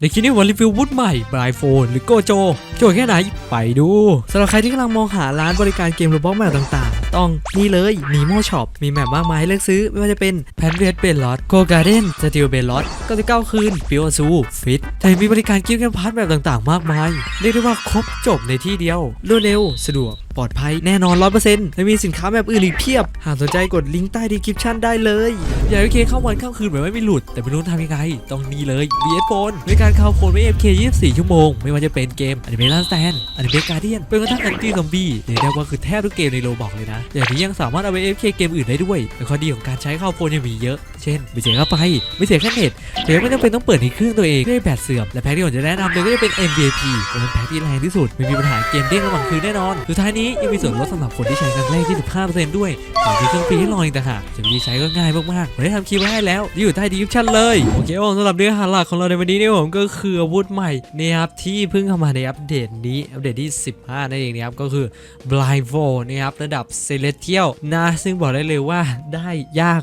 ในคลิปนี้วันรีวิววุฒใหม่บรายโฟนหรือโกโจ โจทย์แค่ไหน ไปดูสำหรับใครที่กำลังมองหาร้านบริการเกมโรบอทแมปต่างๆ ต้องนี่เลย Nemo Shop มีแมปมากมายให้เลือกซื้อ ไม่ว่าจะเป็นแพนเวสเบลลอตโกการ์เด้นสติลเบลลอต99คืนปิวซูฟิตแต่มีบริการกิฟต์แกมพาร์ทแบบต่างๆ มากมาย เรียกได้ว่าครบจบในที่เดียวรวดเร็วสะดวก ปลอดภัยแน่นอน 100%และมีสินค้าแบบอื่นอีกเพียบ หากสนใจกดลิงก์ใต้ดีคริปชั่นได้เลย อย่ากให้เคเข้าวันเข้าคืนแบบไม่มีหลุด แต่ไม่รู้ทำยังไง ต้องนี่เลย VS Phone บริการเข้าโฟนไม่ FK 24 ชั่วโมง ไม่ว่าจะเป็นเกมอนิเมะลันสแตนอนิเมะการ์เดียนเป็นกระทั่งแอนตี้ซอมบี้เรียกได้ว่าคือแทบทุกเกมในโลบอกเลยนะ อย่างนี้ยังสามารถเอาไป FK เกมอื่นได้ด้วยและข้อดีของการใช้เข้าโฟนยังมีเยอะ เช่นไม่เสียค่าไฟไม่เสียค่าเน็ตแต่ยังไม่จำเป็นต้องเปิดในเครื่องตัวเองเพื่อให้แบตเสื่อมและแพ็คที่ผมจะแนะนำเลยก็จะเป็น MVP เป็นแพ็คที่แรงที่สุดไม่มีปัญหาเกมเด้งระหว่างคืนแน่นอนสุดท้ายนี้ยังมีส่วนลดสำหรับคนที่ใช้ครั้งแรกที่15%ด้วยแถมมีเครื่องฟรีให้ลองอีกต่างหากจะวิธีใช้ก็ง่ายมากๆผมได้ทำคลิปไว้ให้แล้วอยู่ใต้ดีคริปชั่นเลย โอเคผมสำหรับเนื้อหาหลักของเราในวันนี้เนี่ยผมก็คืออาวุธใหม่นะครับที่เพิ่งเข้ามาในอัปเดตนี้อัปเดตที่ 15นั่นเองนะครับก็คือ Blind v o นะครับระดับ Celestial นะซึ่งบอกได้เลยว่าได้ยาก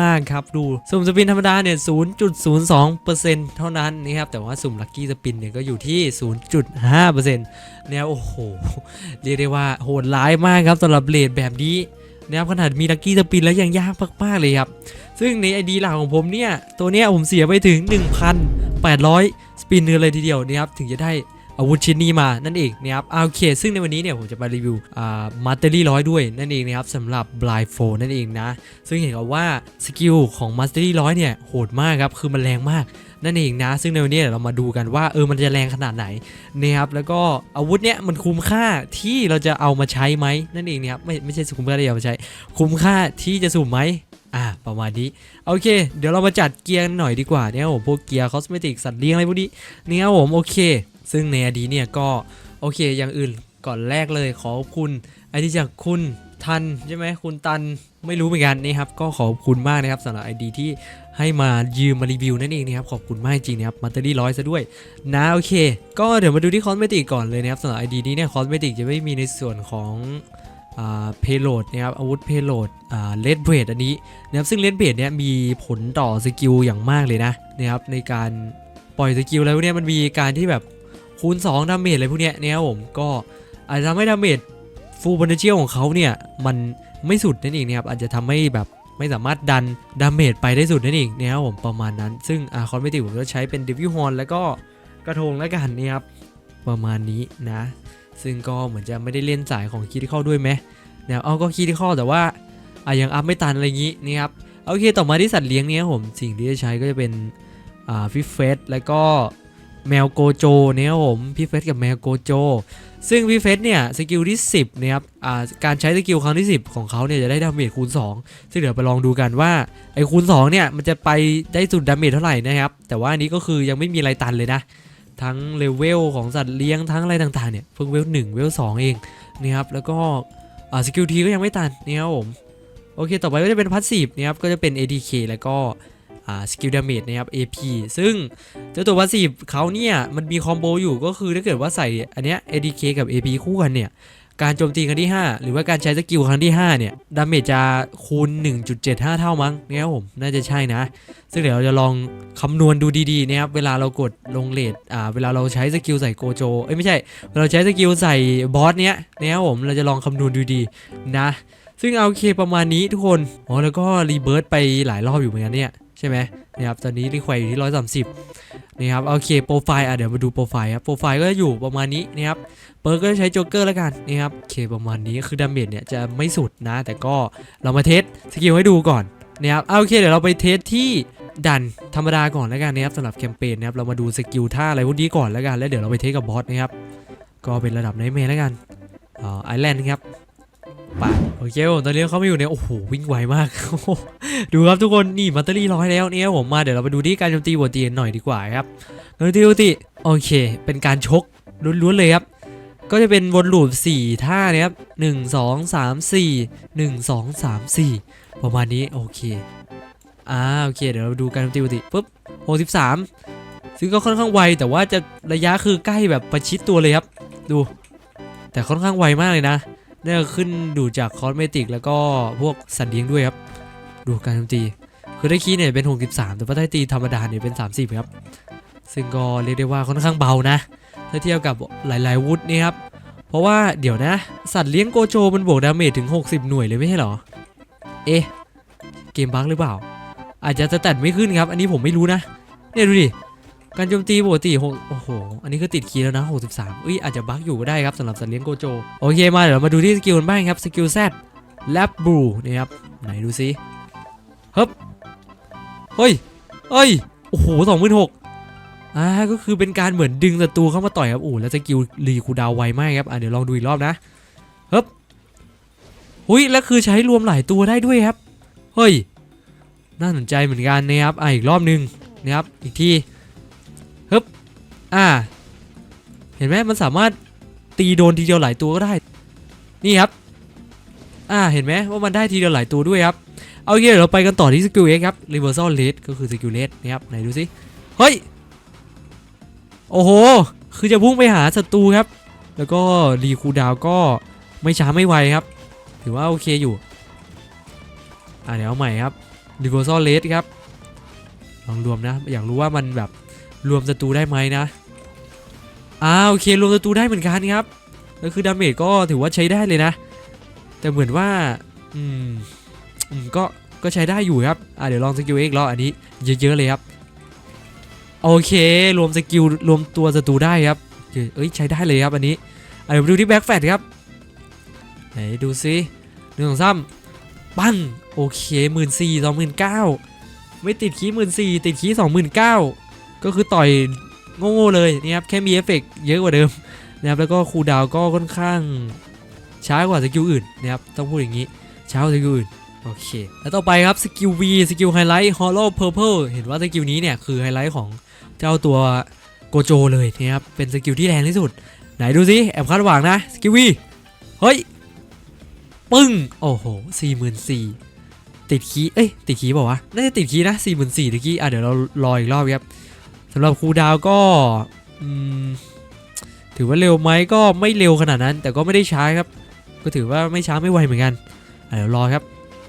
มากๆครับดูสุ่มสปินธรรมดาเนี่ย 0.02%เท่านั้นนะครับแต่ว่าสุ่มลัคกี้สปินเนี่ยก็อยู่ที่ 0.5%เนี่ยโอ้โห เรียกได้ว่าโหดร้ายมากครับสำหรับเลดแบบนี้นะครับขนาดมีลักกี้สปินแล้วยังยากมากๆเลยครับ ซึ่งในไอดีหลักของผมเนี่ย ตัวเนี้ยผมเสียไปถึง 1,800 สปินเลยทีเดียวนะครับถึงจะได้ อาวุธชิ้นนี้มานั่นเองนะครับโอเค ซึ่งในวันนี้เนี่ยผมจะมารีวิวอ่ามาเตอรี่ร้อยด้วยนั่นเองนะครับสำหรับ Blind f o นั่นเองนะ ซึ่งเห็นกับว่าสกิลของมาสเตอรี่ร้อยเนี่ยโหดมากครับคือมันแรงมากนั่นเองนะ ซึ่งในวันนี้เดี๋ยวเรามาดูกันว่าเออมันจะแรงขนาดไหนนะครับแล้วก็อาวุธเนี่ยมันคุ้มค่าที่เราจะเอามาใช้ไหมนั่นเองนะครับไม่ไม่ใช่คุ้มค่าที่จะเอามาใช้ คุ้มค่าที่จะสุ่มไหมอ่าประมาณนี้โอเค เดี๋ยวเรามาจัดเกียร์หน่อยดีกว่าเนี่ยผมพวกเกียร์คอสเมติกสัตว์เลี้ยงอะไรพวกนี้เนี่ยผมโอเค ซึ่งในอดีตเนี่ยก็โอเคอย่างอื่นก่อนแรกเลยขอบคุณไอดีจากคุณทันใช่ไหมคุณตันไม่รู้เหมือนกันนี่ครับก็ขอบคุณมากนะครับสำหรับไอดีที่ให้มายืมมารีวิวนั่นเองนะครับขอบคุณมากจริงนะครับมาตอรี่ร้อยซะด้วยนะโอเค ก็เดี๋ยวมาดูที่คอสเมติกก่อนเลยนะครับสำหรับไอดีนี้เนี่ยคอสเมติกจะไม่มีในส่วนของอ่าเพโลดนะครับอาวุธเพโลดอ่าเลดเบรดอันนี้นะครับซึ่งเลนเบดเนี่ยมีผลต่อสกิลอย่างมากเลยนะนะครับในการปล่อยสกิลอะไรพวเนี้ยมันมีการที่แบบ คูณ2ดาเมจอะไรพวกเนี้ยเนี่ยครับผมก็อาจจะทำให้ดาเมจฟูล p พ t e n เ i ียของเขาเนี่ยมันไม่สุดนั่นเองนะครับอาจจะทำให้แบบไม่สามารถดันดาเมจไปได้สุดนั่นเองนะครับผมประมาณนั้น ซึ่งอาคอนเมติผมก็ใช้เป็นดิวิฮอนแล้วก็กระทงแล้วกันนะครับประมาณนี้นะ ซึ่งก็เหมือนจะไม่ได้เล่นสายของคีที่ข้าด้วยไหมนะเอาก็คีที่ข้าแต่ว่าอะยังอัพไม่ตันอะไรอย่างงี้นี่ครับโอเคต่อมาที่สัตว์เลี้ยงเนี้ยผมสิ่งที่จะใช้ก็จะเป็นอ่าฟิฟเฟสแล้วก็ แมวโกโจเนี่ยครับผมพี่เฟสกับแมวโกโจ ซึ่งพี่เฟสเนี่ยสกิลที่ 10นะครับอ่าการใช้สกิลครั้งที่ 10 ของเขาเนี่ยจะได้ดาเมจคูณ 2 ซึ่งเดี๋ยวไปลองดูกันว่าไอ้คูณ2เนี่ยมันจะไปได้สุดดาเมจเท่าไหร่นะครับแต่ว่าอันนี้ก็คือยังไม่มีอะไรตันเลยนะ ทั้งเลเวลของสัตว์เลี้ยงทั้งอะไรต่างๆเนี่ยเพิ่งเวล1เวล2เองนะครับแล้วก็อ่าสกิลทีก็ยังไม่ตันนี่ครับผมโอเค ต่อไปก็จะเป็นพัสซีฟนะครับก็จะเป็น ADK แล้วก็ สกิลดาเมจนะครับ AP ซึ่งเจ้าตัวพัสซีฟเขาเนี่ยมันมีคอมโบอยู่ก็คือถ้าเกิดว่าใส่อันเนี้ย ADK กับ AP คู่กันเนี่ยการโจมตีครั้งที่ 5 หรือว่าการใช้สกิลครั้งที่ 5 เนี่ยดาเมจจะคูณ 1.75 เท่ามั้งเนี่ยครับผม น่าจะใช่นะ ซึ่งเดี๋ยวเราจะลองคำนวณดูดีๆนะครับ เวลาเรากดลงเลทอ่า เวลาเราใช้สกิลใส่โกโจ เอ้ยไม่ใช่เวลาเราใช้สกิลใส่บอสเนี้ยนะครับผม เราจะลองคำนวณดูดีนะ ซึ่งเอาเคประมาณนี้ทุกคน อ๋อแล้วก็รีเบิร์ตไปหลายรอบอยู่เหมือนกันเนี่ย ช่ไหมนะครับตอนนี้รีควายอยู่ที่ 130นะครับโอเคโปรไฟล์อะเดี๋ยวมาดูโปรไฟล์ครับโปรไฟล์ก็จะอยู่ประมาณนี้นะครับเปิร์กก็จะใช้โจ๊กเกอร์แล้วกันนะครับโอเคประมาณนี้คือดาเมจเนี่ยจะไม่สุดนะ แต่ก็เรามาเทสสกิลให้ดูก่อนนะครับเอาโอเคเดี๋ยวเราไปเทสที่ดันธรรมดาก่อนแล้วกันนะครับสำหรับแคมเปญนะครับเรามาดูสกิลท่าอะไรพวกนี้ก่อนแล้วกันแล้วเดี๋ยวเราไปเทสกับบอสนะครับก็เป็นระดับไนท์แมร์แล้วกันอ่าไอแลนด์ครับ ปโอเคผมตอนนี้เขาไม่อยู่เนี่ยโอ้โหวิ่งไวมาก ดูครับทุกคนนี่มัตเตอรี่ร้อยแล้วเนี่ยผมมาเดี๋ยวเราไปดูที่การโจมตีบวตีกันหน่อยดีกว่าครับการโจมตีบวตีโอเค เป็นการชกล้วนๆเลยครับก็จะเป็นวนลูป4ท่านะครับหนึ่งสองสามสี่หนึ่งสองสามสี่ประมาณนี้โอเคอ่าโอเค เดี๋ยวเราดูการโจมตีบวตีปุ๊บหกสิบสามซึ่งก็ค่อนข้างไวแต่ว่าจะระยะคือใกล้แบบประชิดตัวเลยครับ ดู แต่ค่อนข้างไวมากเลยนะ นี่ก็ขึ้นดูจากคอสเมติกแล้วก็พวกสัตว์เลี้ยงด้วยครับ ดูการโจมตี คือได้คีเนี่ยเป็น 63 แต่ว่าได้ตีธรรมดาเนี่ยเป็น 30 ครับ ซึ่งก็เรียกได้ว่าค่อนข้างเบานะ ถ้าเทียบกับหลาย ๆ วุฒินี่ครับ เพราะว่าเดี๋ยวนะ สัตว์เลี้ยงโกโจมันบวกดาเมจถึง 60 หน่วยเลยไม่ใช่หรอ เอ๊ะ เกมบั๊กหรือเปล่า อาจจะสแตทไม่ขึ้นครับ อันนี้ผมไม่รู้นะ เนี่ยดูดิ การโจมตีปกติโอ้โห อันนี้คือติดคีย์แล้วนะ 63เอ้ยอาจจะบั๊กอยู่ก็ได้ครับสำหรับสัตว์เลี้ยงโกโจ โอเคมาเดี๋ยวมาดูที่สกิลกันบ้างครับ สกิลแซดแลบบูนี่ครับ ไหนดูซิฮึบเฮ้ยเฮ้ย โอ้โหสองหมื่นหกอ่า ก็คือเป็นการเหมือนดึงศัตรูเข้ามาต่อยครับโอ้แล้วสกิลรีคูดาวไวมากครับ อะเดี๋ยวลองดูอีกรอบนะฮึบหุยแล้วคือใช้รวมหลายตัวได้ด้วยครับ เฮ้ย น่าสนใจเหมือนกันนะครับ อะอีกรอบหนึงนะครับ อีกที อ่า เห็นไหมมันสามารถตีโดนทีเดียวหลายตัวก็ได้ นี่ครับ อ่า เห็นไหมว่ามันได้ทีเดียวหลายตัวด้วยครับ เอาโอเคเดี๋ยวเราไปกันต่อที่สกิลเอ็กครับ reversal rate ก็คือสกิลเลสนะครับ ไหนดูสิเฮ้ย โอ้โห คือจะพุ่งไปหาศัตรูครับ แล้วก็รีคูดาวก็ไม่ช้าไม่ไวครับ ถือว่าโอเคอยู่ อ่าเดี๋ยวเอาใหม่ครับ reversal rate ครับ ลองรวมนะ อยากรู้ว่ามันแบบรวมศัตรูได้ไหมนะ อ่าโอเครวมศัตรูได้เหมือนกันครับก็คือดาเมจก็ถือว่าใช้ได้เลยนะ แต่เหมือนว่าอืมอืมก็ก็ใช้ได้อยู่ครับอ่าเดี๋ยวลองสกิลเอ็กรอบอันนี้เยอะๆเลยครับโอเครวมสกิลรวมตัวศัตรูได้ครับเอ้ยใช้ได้เลยครับอันนี้อะเดี๋ยวมาดูที่แบ็กแฟตครับไหนดูซิหนึ่งสองสามปั้งโอเคหมื่นสี่สองหมื่นเก้าไม่ติดคีหมื่นสี่ติดคีสองหมื่นเก้าก็คือต่อย โง่ๆเลยนี่ครับแค่มีเอฟเฟกต์เยอะกว่าเดิมนะครับแล้วก็คูดาวก็ค่อนข้างช้ากว่าสกิลอื่นนะครับต้องพูดอย่างนี้ช้ากว่าสกิลอื่นโอเค แล้วต่อไปครับสกิล V สกิลไฮไลท์ Hollow Purple เห็นว่าสกิลนี้เนี่ยคือไฮไลท์ของเจ้าตัวโกโจเลยนะครับเป็นสกิลที่แรงที่สุด ไหนดูสิแอบคาดหวังนะสกิล V เฮ้ย ปึ้ง โอ้โหสี่หมื่นสี่ติดคีเอ้ย ติดคีย์บอกว่าวะน่าจะติดคีนะสี่หมื่นสี่ตะกี้อะเดี๋ยวเรารออีกรอบครับ สำหรับคูดาวก็ถือว่าเร็วไหมก็ไม่เร็วขนาดนั้น แต่ก็ไม่ได้ช้าครับ ก็ถือว่าไม่ช้าไม่ไวเหมือนกันเดี๋ยวรอครับ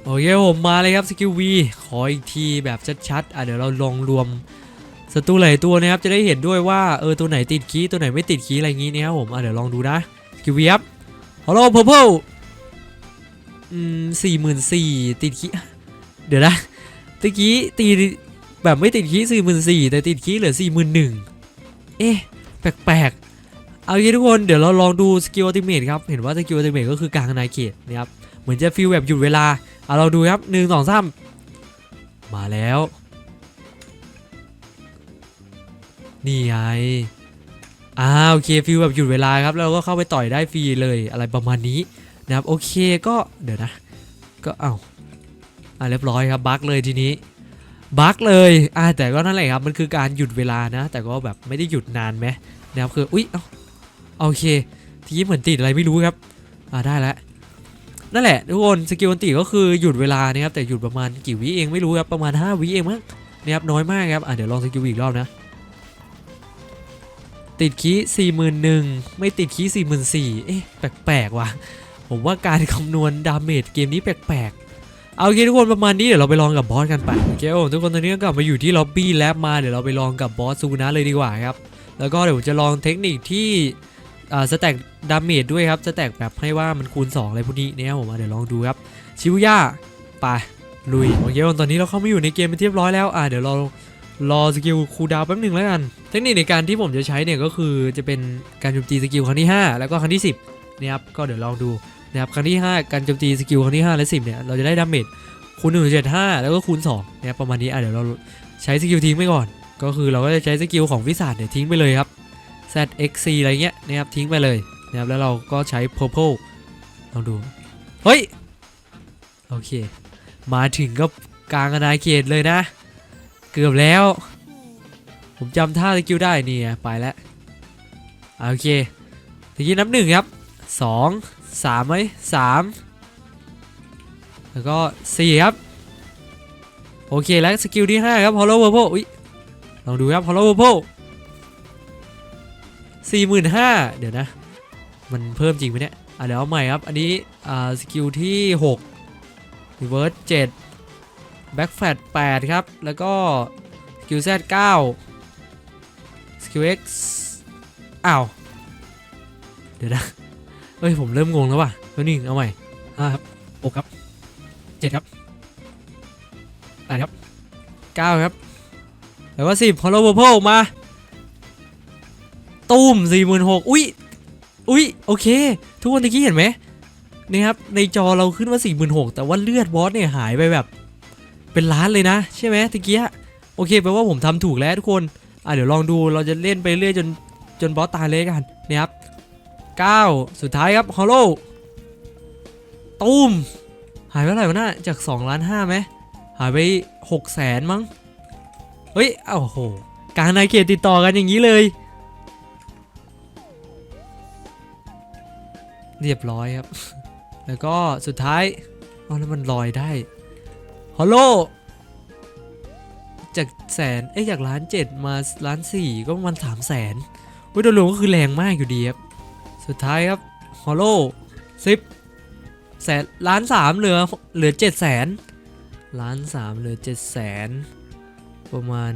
โอเคผมมาเลยครับสกิล V ขออีกทีแบบชัดๆอะเดี๋ยวเราลองรวมศัตรูหลายตัวนะครับจะได้เห็นด้วยว่าเออตัวไหนติดคีตัวไหนไม่ติดคีอะไรอย่างงี้นะครับผมอะเดี๋ยวลองดูนะสกิล V ครับ Hello Purple อืมสี่หมื่นสี่ติดคีเดี๋ยวนะตะกี้ตี แบบไม่ติดคีย์สี่หมื่นสี่แต่ติดคีย์เหลือสี่หมื่นหนึ่งเอ๊ะ แปลกๆ เอางี้ทุกคนเดี๋ยวเราลองดูสกิลอัลติเมทครับ เห็นว่าสกิลอัลติเมทก็คือกลางนาเขตนะครับ เหมือนจะฟีลแบบหยุดเวลา เอาเราดูครับหนึ่งสองสามมาแล้ว นี่ไงอ่าโอเคฟีลแบบหยุดเวลาครับแล้วเราก็เข้าไปต่อยได้ฟรีเลยอะไรประมาณนี้นะครับโอเคก็เดี๋ยวนะ ก็เอ้าอ่าเรียบร้อยครับบั๊กเลยทีนี้ บั๊กเลยอ่าแต่ก็นั่นแหละครับ มันคือการหยุดเวลานะ แต่ก็แบบไม่ได้หยุดนานไหมนะครับคือ อุ๊ย เอ้าโอเค ทีนี้เหมือนติดอะไรไม่รู้ครับ อ่าได้แล้ว นั่นแหละทุกคน สกิลอันติก็คือหยุดเวลานะครับ แต่หยุดประมาณกี่วิเองไม่รู้ครับ ประมาณ 5 วิเองมั้งนะครับน้อยมากครับ อะเดี๋ยวลองสกิลอีกรอบนะ ติดคีสี่หมื่นหนึ่งไม่ติดคีสี่หมื่นสี่เอ๊ะ แปลกๆว่ะ ผมว่าการคำนวณดาเมจเกมนี้แปลกๆ เอาโอเคทุกคนประมาณนี้เดี๋ยวเราไปลองกับบอสกันไปโอเคผมทุกคนตอนนี้ก็กลับมาอยู่ที่ล็อบบี้แล้วมาเดี๋ยวเราไปลองกับบอสซูนะเลยดีกว่าครับแล้วก็เดี๋ยวผมจะลองเทคนิคที่อ่าสแต็กดาเมจด้วยครับสแต็กแบบให้ว่ามันคูณ 2 อะไรพวกนี้เนี่ยผมเดี๋ยวลองดูครับชิวย่าไปลุยโอเคตอนนี้เราเข้ามาอยู่ในเกมเป็นเรียบร้อยแล้วอ่าเดี๋ยวเรารอสกิลคูดาวแป๊บหนึ่งแล้วกัน เทคนิคในการที่ผมจะใช้เนี่ยก็คือจะเป็นการโจมตีสกิลครั้งที่ 5 แล้วก็ครั้งที่ 10นะครับก็เดี๋ยวลองดู นะครับครั้งที่ 5 การโจมตีสกิลครั้งที่ 5 และ 10 เนี่ย เราจะได้ดาเมจคูณ1.75 แล้วก็คูณ2นะครับประมาณนี้อะเดี๋ยวเราใช้สกิลทิ้งไปก่อน ก็คือเราก็จะใช้สกิลของวิสาดเนี่ยทิ้งไปเลยครับ ZXC อะไรเงี้ยนะครับทิ้งไปเลยนะครับแล้วเราก็ใช้ Purple ลองดู เฮ้ย โอเค มาถึงก็กลางอาณาเขตเลยนะ เกือบแล้ว ผมจำท่าสกิลได้นี่ไปแล้ว โอเคตะกี้นับหนึ่งครับสอง สามไหมสามแล้วก็สี่ครับโอเคแล้วสกิลที่ห้าครับ Hollow Purple อุ้ยลองดูครับ Hollow Purple สี่หมื่นห้าเดี๋ยวนะ มันเพิ่มจริงไหมเนี่ยอะเดี๋ยวเอาใหม่ครับ อันนี้อ่าสกิลที่6 reverse 7 back flat 8ครับ แล้วก็สกิล Z 9 SQX อ้าว เดี๋ยวนะ เอ้ยผมเริ่มงงแล้วว่ะแล้วนี่เอาใหม่ห้าครับหกครับเจ็ดครับแปดครับเก้าครับแล้วก็สิบ Hollow Purple มาตุ้มสี่หมื่นหกอุ้ยอุ้ยโอเค ทุกคนตะกี้เห็นไหมนี่ครับในจอเราขึ้นว่าสี่หมื่นหกแต่ว่าเลือดบอสเนี่ยหายไปแบบเป็นล้านเลยนะ ใช่ไหมตะกี้โอเคแปลว่าผมทำถูกแล้วทุกคนอะเดี๋ยวลองดูเราจะเล่นไปเรื่อยจนจนบอสตายเลยกันนี่ครับ 9 สุดท้ายครับฮอลโลตุ้มหายไปเท่าไหร่วะน่าจาก2ล้าน5ไหมหายไป6แสนมั้ง เฮ้ยโอ้โหการนายเกียรติดต่อกันอย่างนี้เลย เรียบร้อยครับ แล้วก็สุดท้ายเอาแล้วมันลอยได้ฮอลโลจากแสนเอ้ยจากล้านเจ็ดมาล้านสี่ก็มาณสามแสนเว้ยโดยรวมก็คือแรงมากอยู่ดีครับ สุดท้ายครับฮอลโลสิบแสนล้านสามเหลือเหลือเจ็ดแสนล้านสามเหลือเจ็ดแสนประมาณ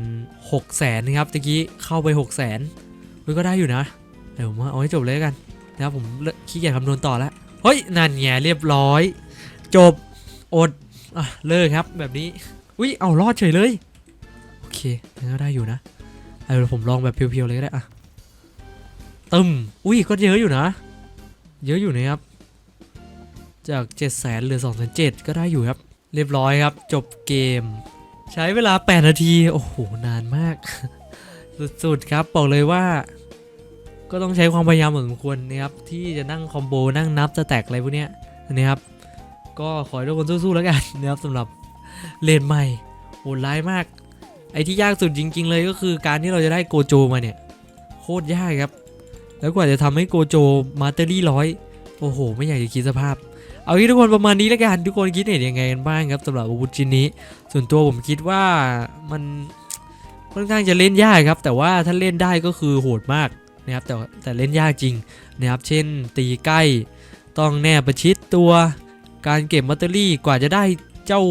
หกแสนนะครับตะกี้เข้าไปหกแสนเฮ้ยก็ได้อยู่นะเดี๋ยวผมเอาให้จบเลยกันนะครับผมเลิกขี้เกียจคำนวณต่อแล้วเฮ้ยนั่นไงเรียบร้อย จบอดอะเลิกครับแบบนี้อุ้ยเอารอดเฉยเลยโอเคงั้นก็ได้อยู่นะเอาเดี๋ยวผมลองแบบเพียวๆเลยก็ได้อะ ตึมอุ้ยก็เยอะอยู่นะ เยอะอยู่นะครับ จาก 7 0 0 0 0เหลือ2 7 0 0ก็ได้อยู่ครับ เรียบร้อยครับ จบเกม ใช้เวลา 8 นาที โอ้โห นานมาก สุดๆครับ บอกเลยว่า ก็ต้องใช้ความพยายามเหมือนสมควรนะครับ ที่จะนั่งคอมโบนั่งนับสแตกอะไรพวกเนี้ยนะครับ ก็ขอให้ทุกคนสู้ๆแล้วกันนะครับสำหรับเลนใหม่โหดร้ายมาก ไอ้ที่ยากสุดจริง ๆ เลยก็คือการที่เราจะได้โกโจมาเนี่ย โคตรยากครับ แล้วกว่าจะทำให้โกโจมาเตอรี่ร้อยโอ้โห ไม่อยากจะคิดสภาพ เอางี้ทุกคนประมาณนี้แล้วกันทุกคนคิดเห็นยังไงกันบ้างครับสำหรับอาวุธชิ้นนี้ ส่วนตัวผมคิดว่ามันค่อนข้างจะเล่นยากครับ แต่ว่าถ้าเล่นได้ก็คือโหดมากนะครับแต่แต่เล่นยากจริงนะครับ เช่นตีใกล้ต้องแนบประชิดตัวการเก็บมัตเตอรี่กว่าจะได้เจ้า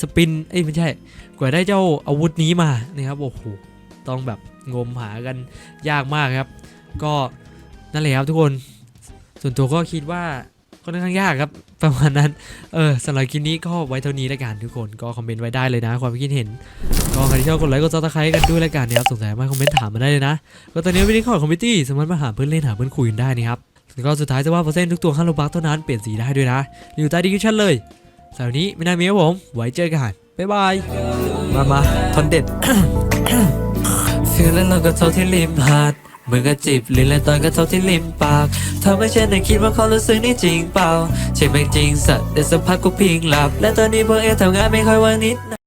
สปินเอ้ยไม่ใช่ กว่าได้เจ้าอาวุธนี้มานะครับโอ้โหต้องแบบงมหากันยากมากครับ ก็นั่นแหละครับทุกคน ส่วนตัวก็คิดว่าก็ค่อนข้างยากครับประมาณนั้น เออสำหรับคลิปนี้ก็ไว้เท่านี้แล้วกันทุกคนก็คอมเมนต์ไว้ได้เลยนะ ความคิดเห็น ก็ใครที่ชอบกดไลค์กดซับสไครต์กันด้วยแล้วกันนะครับสงสัยมาคอมเมนต์ถามมาได้เลยนะ ก็ตอนนี้วิดีโอคอมมิตี้สามารถมาหาเพื่อนเล่นหาเพื่อนคุยกันได้นะครับแล้วก็สุดท้ายจะว่าเปอร์เซ็นต์ทุกตัวข้างโลบักเท่านั้นเปลี่ยนสีได้ด้วยนะอยู่ใต้ดีคิชั่นเลยสำหรับนี้ไม่น่ามีครับผม ไว้เจอกันบ๊ายบายมามาทอนเด็ดฟีลแล้วเราก็เท่าที่ริมหาด มือนกับจีบลิ้นและตอนก็เท่าที่ริมปากทำให้ฉันได้คิดว่าเขารู้สึกนี่จริงเปล่าใช่ไหมจริงสัตว์แต่สักพักกูพิงหลับ และตอนนี้พวกเอทำงานไม่ค่อยว่างนิด